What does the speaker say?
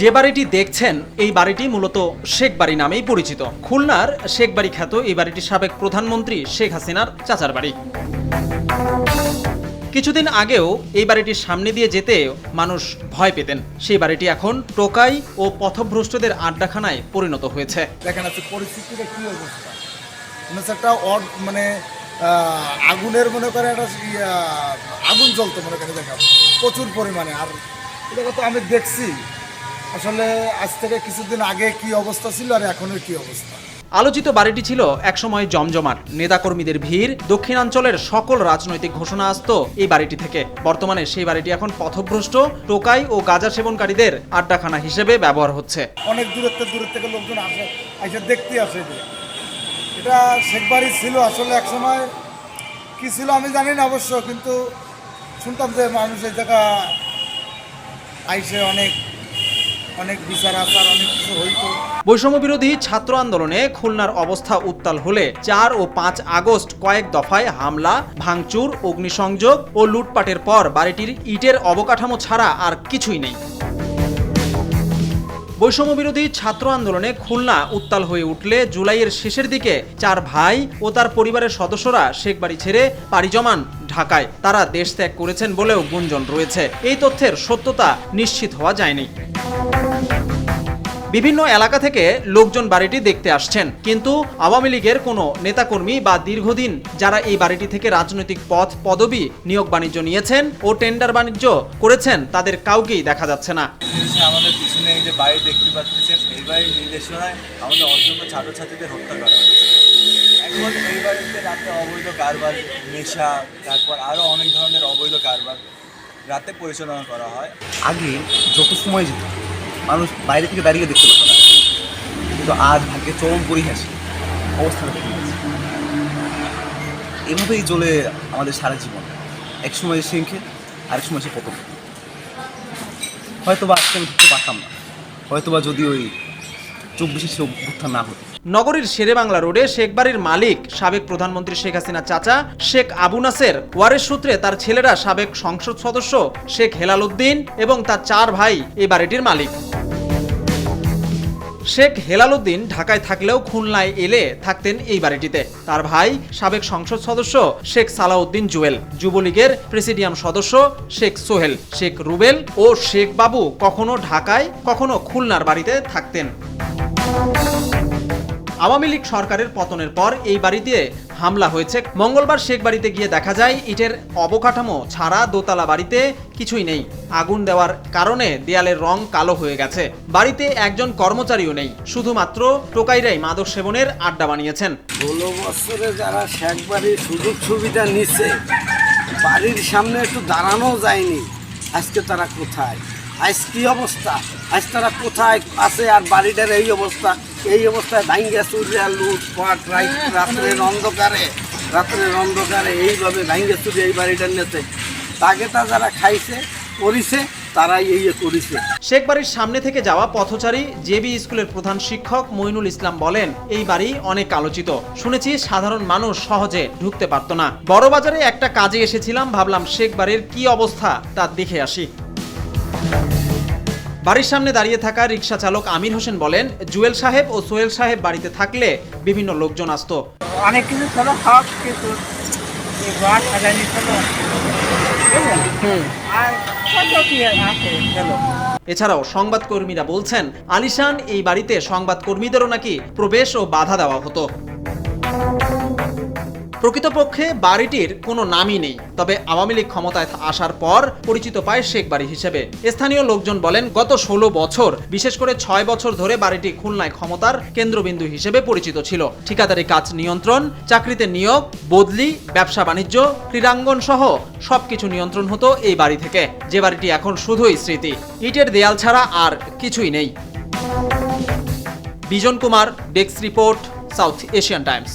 যে বাড়িটি দেখছেন, এই বাড়িটি মূলত শেখ বাড়ি নামেই পরিচিত। খুলনার শেখ বাড়ি খ্যাত এই বাড়িটি সাবেক প্রধানমন্ত্রী শেখ হাসিনার চাচার বাড়ি। কিছুদিন আগেও এই বাড়িটির সামনে দিয়ে যেতে মানুষ ভয় পেতেন। সেই বাড়িটি এখন টোকাই ও পথভ্রষ্টদের আড্ডাখানায় পরিণত হয়েছে। দেখেন আছে পরিস্থিতিটা কি অবস্থা? মনে একটা অড মানে আগুনের মনে করে একটা আগুন জ্বলতো মনে করে দেখা প্রচুর পরিমাণে। আর এটা তো আমি দেখছি। আসলে আজ থেকে কিছুদিন আগে কি অবস্থা ছিল আর এখনের কি অবস্থা? আলোচিত বাড়িটি ছিল একসময় জমজমাট। নেতাকর্মীদের ভিড় দক্ষিণাঞ্চলের সকল রাজনৈতিক ঘোষণা আসতো এই বাড়িটি থেকে। বর্তমানে সেই বাড়িটি এখন পথভ্রষ্ট টোকাই ও গাঁজা সেবনকারীদের আড্ডাখানা হিসেবে ব্যবহার হচ্ছে। অনেক দূরত্ব দূরের থেকে লোকজন আসে এসে দেখতে আসে যে এটা শেখবাড়ি ছিল আসলে এক সময়। কি ছিল আমি জানি না অবশ্য কিন্তু শুনতাম যে মানুষ এই জায়গা আইসে অনেক অনেক বিচার আচার, অনেক কিছু বৈষম্য বিরোধী ছাত্র আন্দোলনে খুলনার অবস্থা উত্তাল হলে চার ও পাঁচ আগস্ট কয়েক দফায় হামলা, ভাঙচুর, অগ্নিসংযোগ ও লুটপাটের পর বাড়িটির ইটের অবকাঠামো ছাড়া আর কিছুই নেই। বৈষম্য বিরোধী ছাত্র আন্দোলনে খুলনা উত্তাল হয়ে উঠলে জুলাইয়ের শেষের দিকে চার ভাই ও তার পরিবারের সদস্যরা শেখ বাড়ি ছেড়ে পাড়ি জমান ঢাকায়। তারা দেশ ত্যাগ করেছেন বলেও গুঞ্জন রয়েছে। এই তথ্যের সত্যতা নিশ্চিত হওয়া যায়নি। বিভিন্ন এলাকা থেকে লোকজন বাড়িটি দেখতে আসছেন। কিন্তু আওয়ামী লীগের কোনো নেতাকর্মী বা দীর্ঘদিন যারা এই বাড়িটি থেকে রাজনৈতিক পথ পদবি নিয়োগ বাণিজ্য নিয়েছেন ও টেন্ডার বাণিজ্য করেছেন তাদের কাউকেই দেখা যাচ্ছে না। আমাদের পিছনে এই যে বাড়ি দেখতে পাচ্ছেন এই বাড়ির নির্দেশনায় আমাদের অসংখ্য ছাত্রছাত্রীদের হত্যা করা হয়েছে। এখন এই বাড়িতে রাতে অবৈধ কারবার নেশা তারপর আরও অনেক ধরনের অবৈধ কারবার রাতে পরিচালনা করা হয়। আগে যত সময় যেত মানুষ বাইরে থেকে দাঁড়িয়ে দেখতে পেত না। কিন্তু আজ ভাগ্যে চরম পরিহাস অবস্থাটা ঠিক এভাবেই চলে আমাদের সারা জীবন। এক সময় সিংখে আরেক সময় সে পতন। হয়তো বা আজকে আমি ঢুকতে পারতাম না। হয়তো বা যদি ওই চব্বিশে সে অভ্যুত্থান না হতো। নগরীর শেরেবাংলা রোডে শেখবাড়ির মালিক, সাবেক প্রধানমন্ত্রী শেখ হাসিনা চাচা, শেখ আবু নাসের ওয়ারের সূত্রে তার ছেলেরা সাবেক সংসদ সদস্য শেখ হেলাল উদ্দিন এবং তার চার ভাই এই বাড়িটির মালিক। শেখ হেলালুদ্দিন ঢাকায় থাকলেও খুলনায় এলে থাকতেন এই বাড়িটিতে। তার ভাই, সাবেক সংসদ সদস্য শেখ সালাউদ্দিন জুয়েল, যুবলীগের প্রেসিডিয়াম সদস্য শেখ সোহেল, শেখ রুবেল ও শেখ বাবু কখনো ঢাকায়, কখনো খুলনার বাড়িতে থাকতেন। আওয়ামী লীগ সরকারের পতনের পর এই বাড়িতে হামলা হয়েছে। মঙ্গলবার শেখ বাড়িতে গিয়ে দেখা যায়, ইটের অবকাঠামো ছাড়া দোতলা বাড়িতে কিছুই নেই। আগুন দেওয়ার কারণে দেয়ালের রং কালো হয়ে গেছে। বাড়িতে একজন কর্মচারীও নেই। শুধুমাত্র টোকাইরাই মাদক সেবনের আড্ডা বানিয়েছেন। যারা শেখ বাড়ির সুযোগ সুবিধা নিচ্ছে বাড়ির সামনে একটু দাঁড়ানো যায়নি। আজকে তারা কোথায়? আজ কি অবস্থা? আজ তারা কোথায়? আছে আর বাড়িটার এই অবস্থা। এই অবস্থায় ভাঙ্গা চুরিয়া লুট, পাট, রাইট, রাত্রের অন্ধকারে রাত্রের অন্ধকারে এইভাবে ভাঙ্গা চুরি এই বাড়িটার নেতে তাকে তা যারা খাইছে, করিছে, তারাই এই করিছে। শেখ বাড়ির সামনে থেকে যাওয়া পথচারী জেবি স্কুলের প্রধান শিক্ষক মইনুল ইসলাম বলেন, এই বাড়ি অনেক আলোচিত। শুনেছি সাধারণ মানুষ সহজে ঢুকতে পারতো না। বড় বাজারে একটা কাজে এসেছিলাম, ভাবলাম শেখ বাড়ির কি অবস্থা তা দেখে আসি। বাড়ির সামনে দাঁড়িয়ে থাকা রিক্সা চালক আমির হোসেন বলেন জুয়েল সাহেব ও সোহেল সাহেব বাড়িতে থাকলে বিভিন্ন লোকজন আসতো। অনেক কিছু ছিল সব কিছু। এছাড়াও সংবাদকর্মীরা বলছেন আলিশান এই বাড়িতে সংবাদকর্মীদেরও নাকি প্রবেশ ও বাধা দেওয়া হতো। প্রকৃতপক্ষে বাড়িটির কোনো নামই নেই, তবে আওয়ামী লীগ ক্ষমতায় আসার পর পরিচিত পায় শেখ বাড়ি হিসেবে। স্থানীয় লোকজন বলেন, গত ষোলো বছর, বিশেষ করে ছয় বছর ধরে বাড়িটি খুলনায় ক্ষমতার কেন্দ্রবিন্দু হিসেবে পরিচিত ছিল। ঠিকাদারি কাজ নিয়ন্ত্রণ, চাকরিতে নিয়োগ, বদলি, ব্যবসা বাণিজ্য, ক্রীড়াঙ্গন সহ সবকিছু নিয়ন্ত্রণ হতো এই বাড়ি থেকে। যে বাড়িটি এখন শুধুই স্মৃতি। ইটের দেয়াল ছাড়া আর কিছুই নেই। Bijon Kumar, desk report, South Asian Times.